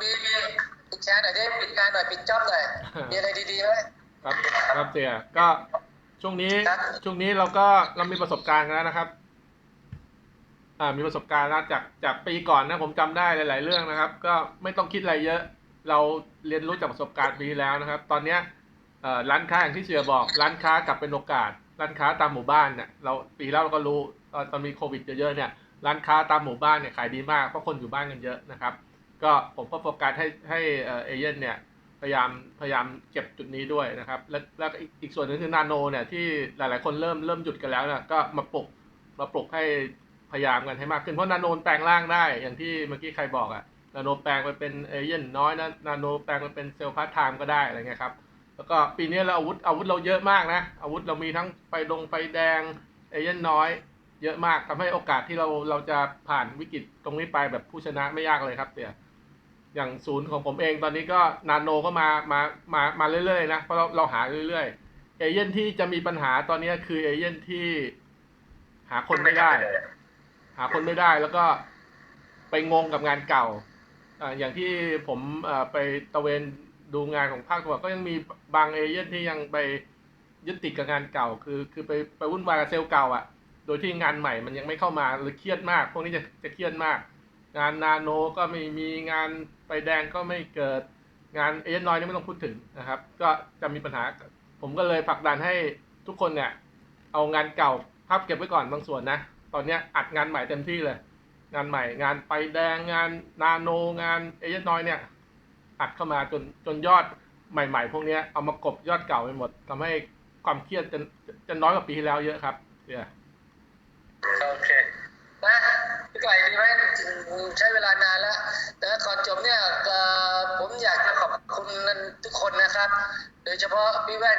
มีมีปิดแชร์หน่อยไดิปิดงานหน่อยปิดจ็อบหน่อยมีอะไรดีๆไหมครับครับเสียก็ช่วงนี้ช่วงนี้เราก็เรามีประสบการณ์กันแล้วนะครับ อ่ามีประสบการณ์แล้วจากจากปีก่อนนะผมจำได้หลาย ๆ เรื่องนะครับ ก็ไม่ต้องคิดอะไรเยอะ เราเรียนรู้จากประสบการณ์ปีแล้วนะครับ ตอนเนี้ยร้านค้าอย่างที่เสียบอกร้านค้ากลับเป็นโอกาส ร้านค้าตามหมู่บ้านเนี่ยเราปีแล้วเราก็รู้ตอนตอนมีโควิดเยอะๆเนี่ยร้านค้าตามหมู่บ้านเนี่ยขายดีมากเพราะคนอยู่บ้านกันเยอะนะครับ ก็ผมก็โฟกัสให้ให้เอเย่นเนี่ยพยายามพยายามเก็บจุดนี้ด้วยนะครับ แล้วแล้วอีกส่วนหนึงคือนาโนเนี่ยที่หลายๆคนเริ่มเริ่มหยุดกันแล้วเนี่ยก็มาปลุกมาปลุกให้พยายามกันให้มากขึ้นเพราะนาโนแปลงร่างได้อย่างที่เมื่อกี้ใครบอกอะนาโนแปลงไปเป็นเอเย่นน้อยนะนาโนแปลงไปเป็นเซลล์พาร์ทไทม์ก็ได้อะไรเงี้ยครับแล้วก็ปีนี้เราอาวุธอาวุธเราเยอะมากนะ อาวุธเรามีทั้งไฟดงไฟแดงเอเย่นน้อย เยอะมากทำให้โอกาสที่เราเราจะผ่านวิกฤตตรงนี้ไปแบบผู้ชนะไม่ยากเลยครับเตี่ย อย่างศูนย์ของผมเองตอนนี้ก็นาโนก็มามามามาเรื่อยๆนะเพราะเราเราหาเรื่อยๆเอเย่นที่จะมีปัญหาตอนนี้คือเอเย่นที่หาคนไม่ได้ หาคนไม่ได้แล้วก็ไปงงกับงานเก่าอย่างที่ผมไปตะเวนดูงานของภาคตะวันอกก็ยังมีบางเอเย่นที่ยังไปยึดติดกับงานเก่า คือคือไปไปวุ่นวายกับเซลล์เก่าอะ่ะ โดยที่งานใหม่มันยังไม่เข้ามาเลยเครียดมาก พวกนี้จะจะเครียดมาก งานนาโนก็ไม่มีงานไฟแดงก็ไม่เกิดงานเอเนน้อยนี่ไม่ต้องพูดถึงนะครับ ก็จะมีปัญหา ผมก็เลยผลักดันให้ทุกคนเนี่ย เอางานเก่าพับเก็บไว้ก่อนบางส่วนนะ ตอนนี้อัดงานใหม่เต็มที่เลย งานใหม่งานไฟแดงงานนาโนงานเอเนน้อยเนี่ย อัดเข้ามาจนจนยอดใหม่ ๆ พวกนี้เอามากบยอดเก่าไปหมดทำให้ความเครียดจะจะน้อยกว่าปีที่แล้วเยอะครับ เนี่ยโอเคนะพี่ไก่ดีไหม ใช้เวลานานแล้วแต่ก่อนจบเนี่ยผมอยากจะขอบคุณทุกคนนะครับ โดยเฉพาะพี่แว่น